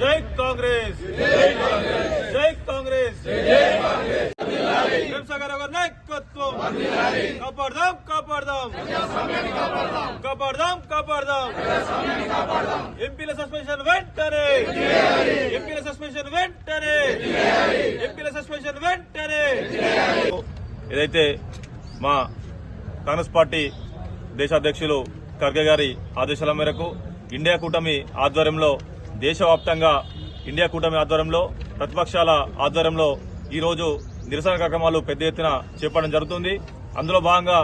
జై కాంగ్రెస్ జై కాంగ్రెస్ హింసకర నాయకత్వం కాపాడదాం కాపాడదాం కాపాడదాం కాపాడదాం ఎంపీల సస్పెన్షన్ వెంటనే. ఎంపీల సస్పెన్షన్ వెంటనే. ఎంపీల సస్పెన్షన్ వెంటనే. ఏదైతే మా కాంగ్రెస్ పార్టీ దేశాధ్యక్షులు ఖర్గే గారి ఆదేశాల మేరకు ఇండియా కూటమి ఆధ్వర్యంలో దేశవ్యాప్తంగా ఇండియా కూటమి ఆధ్వర్యంలో ప్రతిపక్షాల ఆధ్వర్యంలో ఈరోజు నిరసన కార్యక్రమాలు పెద్ద ఎత్తున చేపట్టడం జరుగుతుంది. అందులో భాగంగా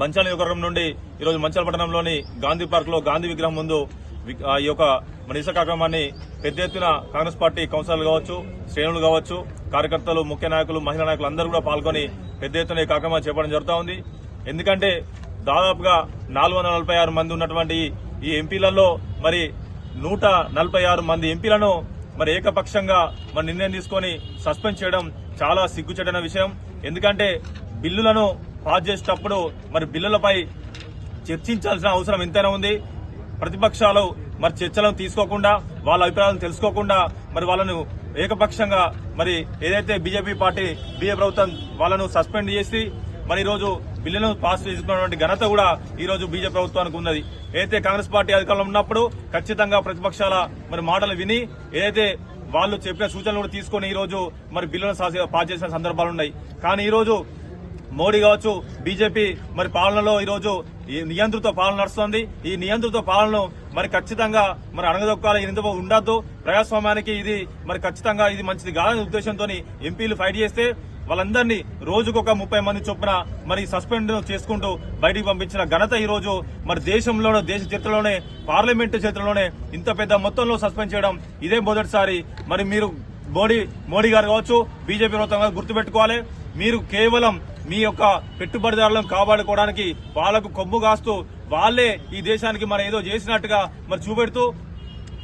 మంచాల నియోజకవర్గం నుండి ఈరోజు మంచాల పట్టణంలోని గాంధీ పార్క్లో గాంధీ విగ్రహం ముందు ఆ ఈ యొక్క మన ఇసుక కార్యక్రమాన్ని పెద్ద ఎత్తున కాంగ్రెస్ పార్టీ కౌన్సిలర్లు కావచ్చు శ్రేణులు కావచ్చు కార్యకర్తలు ముఖ్య నాయకులు మహిళా నాయకులు అందరూ కూడా పాల్గొని పెద్ద ఎత్తున ఈ కార్యక్రమాన్ని చేపట్టడం జరుగుతూ ఉంది. ఎందుకంటే దాదాపుగా నాలుగు వందల నలభై ఆరు మంది ఉన్నటువంటి ఈ ఎంపీలలో మరి నూట నలభై ఆరు మంది ఎంపీలను మరి ఏకపక్షంగా మరి నిర్ణయం తీసుకొని సస్పెండ్ చేయడం చాలా సిగ్గుచెడిన విషయం. ఎందుకంటే బిల్లులను పాస్ చేసేటప్పుడు మరి బిల్లులపై చర్చించాల్సిన అవసరం ఎంతైనా ఉంది. ప్రతిపక్షాలు మరి చర్చలను తీసుకోకుండా వాళ్ళ అభిప్రాయాలను తెలుసుకోకుండా మరి వాళ్ళను ఏకపక్షంగా మరి ఏదైతే బీజేపీ పార్టీ బీజేపీ ప్రభుత్వం వాళ్ళను సస్పెండ్ చేసి మరి ఈరోజు బిల్లును పాస్ చేసుకున్నటువంటి ఘనత కూడా ఈ రోజు బీజేపీ ప్రభుత్వానికి ఉన్నది. ఏదైతే కాంగ్రెస్ పార్టీ అధికారంలో ఉన్నప్పుడు ఖచ్చితంగా ప్రతిపక్షాల మరి మాటలు విని ఏదైతే వాళ్ళు చెప్పిన సూచనలు కూడా తీసుకొని ఈ రోజు మరి బిల్లును పాస్ చేసిన సందర్భాలు ఉన్నాయి. కానీ ఈ రోజు మోడీ కావచ్చు బీజేపీ మరి పాలనలో ఈ రోజు ఈ నియంత్రిత పాలన నడుస్తుంది. ఈ నియంత్రిత పాలనను మరి ఖచ్చితంగా మరి అణగదొక్కాలి ఇందులో ఉండద్దు. ప్రజాస్వామ్యానికి ఇది మరి ఖచ్చితంగా ఇది మంచిది కాదనే ఉద్దేశంతో ఎంపీలు ఫైట్ చేస్తే వాళ్ళందరినీ రోజుకొక ముప్పై మంది చొప్పున మరి సస్పెండ్ చేసుకుంటూ బయటికి పంపించిన ఘనత ఈ రోజు మరి దేశంలోనే దేశ చరిత్రలోనే పార్లమెంటు చరిత్రలోనే ఇంత పెద్ద మొత్తంలో సస్పెండ్ చేయడం ఇదే మొదటిసారి. మరి మీరు మోడీ మోడీ గారు కావచ్చు బీజేపీ ప్రభుత్వం గుర్తుపెట్టుకోవాలి. మీరు కేవలం మీ యొక్క పెట్టుబడిదారులను కాపాడుకోవడానికి వాళ్ళకు కొమ్ము కాస్తూ వాళ్ళే ఈ దేశానికి మనం ఏదో చేసినట్టుగా మరి చూపెడుతూ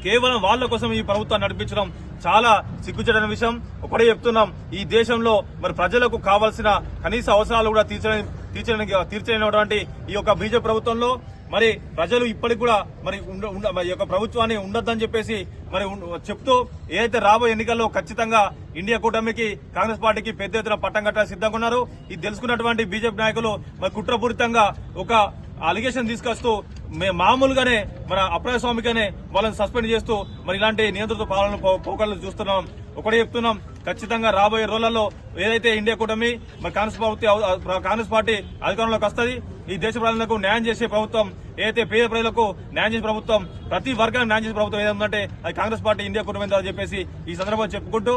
కేవలం వాళ్ళ కోసం ఈ ప్రభుత్వాన్ని నడిపించడం చాలా సిగ్గుచేటైన విషయం. ఒకటే చెప్తున్నాం ఈ దేశంలో మరి ప్రజలకు కావాల్సిన కనీస అవసరాలు కూడా తీర్చని తీర్చడానికి తీర్చలేనటువంటి ఈ యొక్క బీజేపీ ప్రభుత్వంలో మరి ప్రజలు ఇప్పటికి కూడా మరి మరి యొక్క ప్రభుత్వాన్ని ఉండొద్దని చెప్పేసి మరి చెప్తూ ఏదైతే రాబోయే ఎన్నికల్లో ఖచ్చితంగా ఇండియా కూటమికి కాంగ్రెస్ పార్టీకి పెద్ద ఎత్తున పట్టం కట్టాలని సిద్ధంగా ఉన్నారు. ఇది తెలుసుకున్నటువంటి బీజేపీ నాయకులు మరి కుట్రపూరితంగా ఒక అలిగేషన్ తీసుకొస్తూ మామూలుగానే మన అప్రజాస్వామికనే వాళ్ళని సస్పెండ్ చేస్తూ మరి ఇలాంటి నియంత్రిత పాలన పో- పోకడలు చూస్తున్నాం. ఒకటే చెప్తున్నాం ఖచ్చితంగా రాబోయే రోజులలో ఏదైతే ఇండియా కూటమి మరి కాంగ్రెస్ ప్రభుత్వం కాంగ్రెస్ పార్టీ అధికారంలోకి వస్తుంది ఈ దేశ ప్రజలకు న్యాయం చేసే ప్రభుత్వం ఏదైతే పేద ప్రజలకు న్యాయం చేసే ప్రభుత్వం ప్రతి వర్గానికి న్యాయం చేసే ప్రభుత్వం ఏదంటే అది కాంగ్రెస్ పార్టీ ఇండియా కూటమి అని చెప్పేసి ఈ సందర్భంగా చెప్పుకుంటూ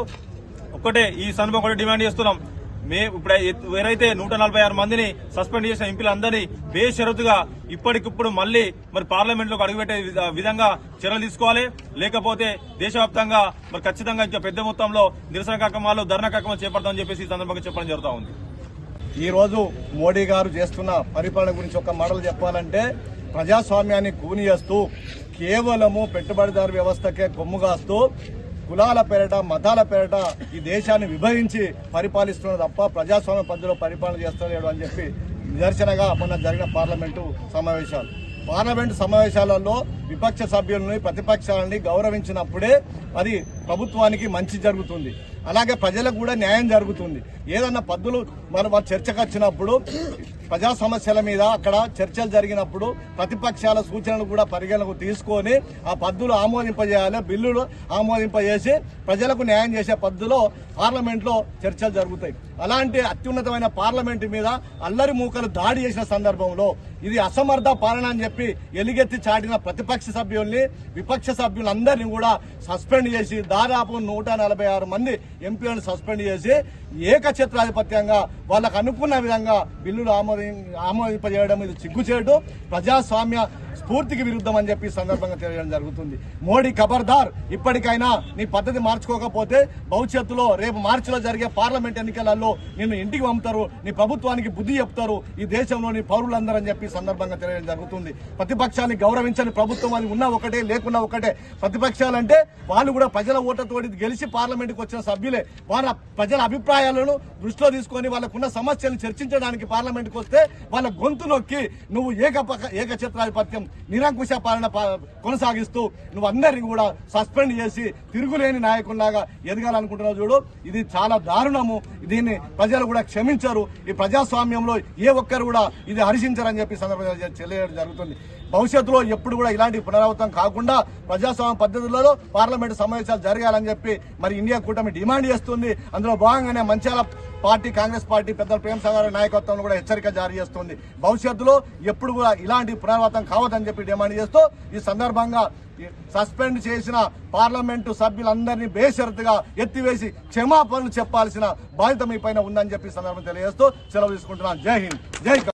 ఒక్కటే ఈ సందర్భం కూడా డిమాండ్ చేస్తున్నాం. మే ఇప్పుడు ఎవరైతే నూట నలభై ఆరు మందిని సస్పెండ్ చేసిన ఎంపీలందరినీ బేషరతుగా ఇప్పటికిప్పుడు మళ్ళీ మరి పార్లమెంట్లోకి అడుగుపెట్టే విధ- విధంగా చర్యలు తీసుకోవాలి. లేకపోతే దేశవ్యాప్తంగా మరి ఖచ్చితంగా ఇంకా పెద్ద మొత్తంలో నిరసన కార్యక్రమాలు ధర్నా కార్యక్రమాలు చేపడతామని చెప్పేసి ఈ సందర్భంగా చెప్పడం జరుగుతూ ఉంది. ఈ రోజు మోడీ గారు చేస్తున్న పరిపాలన గురించి ఒక మాటలు చెప్పాలంటే ప్రజాస్వామ్యాన్ని కూని చేస్తూ కేవలము పెట్టుబడిదారు వ్యవస్థకే కొమ్ముగాస్తూ కులాల పేరట మతాల పేరట ఈ దేశాన్ని విభజించి పరిపాలిస్తున్న తప్ప ప్రజాస్వామ్య పద్ధతిలో పరిపాలన చేస్తలేడు అని చెప్పి నిదర్శనగా మొన్న జరిగిన పార్లమెంటు సమావేశాలు. పార్లమెంటు సమావేశాలలో విపక్ష సభ్యులని ప్రతిపక్షాలని గౌరవించినప్పుడే అది ప్రభుత్వానికి మంచి జరుగుతుంది. అలాగే ప్రజలకు కూడా న్యాయం జరుగుతుంది. ఏదన్నా పద్దులు మనం చర్చకు వచ్చినప్పుడు ప్రజా సమస్యల మీద అక్కడ చర్చలు జరిగినప్పుడు ప్రతిపక్షాల సూచనలు కూడా పరిగణకు తీసుకొని ఆ పద్దులు ఆమోదింపజేయాలి బిల్లులు ఆమోదింపజేసి ప్రజలకు న్యాయం చేసే పద్ధతిలో పార్లమెంట్లో చర్చలు జరుగుతాయి. అలాంటి అత్యున్నతమైన పార్లమెంట్ మీద అల్లరి మూకలు దాడి చేసిన సందర్భంలో ఇది అసమర్థ పాలన అని చెప్పి ఎలుగెత్తి చాటిన ప్రతిపక్ష సభ్యుల్ని విపక్ష సభ్యులందరినీ కూడా సస్పెండ్ చేసి దాదాపు నూట నలభై ఆరు మంది ఎంపీలను సస్పెండ్ చేసి ఏకఛత్రాధిపత్యంగా వాళ్ళకు అనుకున్న విధంగా బిల్లులు ఆమోది ఆమోదింపజేయడం ఇది సిగ్గుచేటు. ప్రజాస్వామ్య స్ఫూర్తికి విరుద్ధం అని చెప్పి సందర్భంగా తెలియడం జరుగుతుంది. మోడీ ఖబర్దార్ ఇప్పటికైనా నీ పద్ధతి మార్చుకోకపోతే భవిష్యత్తులో రేపు మార్చిలో జరిగే పార్లమెంట్ ఎన్నికలలో నిన్ను ఇంటికి పంపుతారు నీ ప్రభుత్వానికి బుద్ధి చెప్తారు ఈ దేశంలోని పౌరులందరూ అని చెప్పి సందర్భంగా తెలియడం జరుగుతుంది. ప్రతిపక్షాన్ని గౌరవించని ప్రభుత్వం అది ఉన్నా ఒకటే లేకున్నా ఒకటే. ప్రతిపక్షాలంటే వాళ్ళు కూడా ప్రజల ఓటతోటి గెలిచి పార్లమెంట్కి వచ్చిన సభ్యులే. వాళ్ళ ప్రజల అభిప్రాయాలను దృష్టిలో తీసుకొని వాళ్ళకున్న సమస్యలను చర్చించడానికి పార్లమెంట్కి వస్తే వాళ్ళ గొంతు నొక్కి నువ్వు ఏకపక ఏకఛత్రాధిపత్యం నిరంకుశ పాలన పా- కొనసాగిస్తూ నువ్వు అందరినీ కూడా సస్పెండ్ చేసి తిరుగులేని నాయకుల్లాగా ఎదగాలనుకుంటున్నావు చూడు. ఇది చాలా దారుణము. దీన్ని ప్రజలు కూడా క్షమించరు. ఈ ప్రజాస్వామ్యంలో ఏ ఒక్కరు కూడా ఇది హర్షించరని చెప్పి సందర్భంగా తెలియడం జరుగుతుంది. భవిష్యత్తులో ఎప్పుడు కూడా ఇలాంటి పునరావృతం కాకుండా ప్రజాస్వామ్య పద్ధతులలో పార్లమెంటు సమావేశాలు జరగాలని చెప్పి మరి ఇండియా కూటమి డిమాండ్ చేస్తుంది. అందులో భాగంగానే మంచాల పార్టీ కాంగ్రెస్ పార్టీ పెద్దల ప్రేమ సాగర్ నాయకత్వంలో కూడా హెచ్చరిక జారీ చేస్తుంది. భవిష్యత్తులో ఎప్పుడు కూడా ఇలాంటి పునరావృతం కావద్దని చెప్పి డిమాండ్ చేస్తూ ఈ సందర్భంగా సస్పెండ్ చేసిన పార్లమెంటు సభ్యులందరినీ బేషరతుగా ఎత్తివేసి క్షమాపణలు చెప్పాల్సిన బాధ్యత మీ పైన ఉందని చెప్పి సందర్భం తెలియజేస్తూ సెలవు తీసుకుంటున్నాను. జై హింద్. జై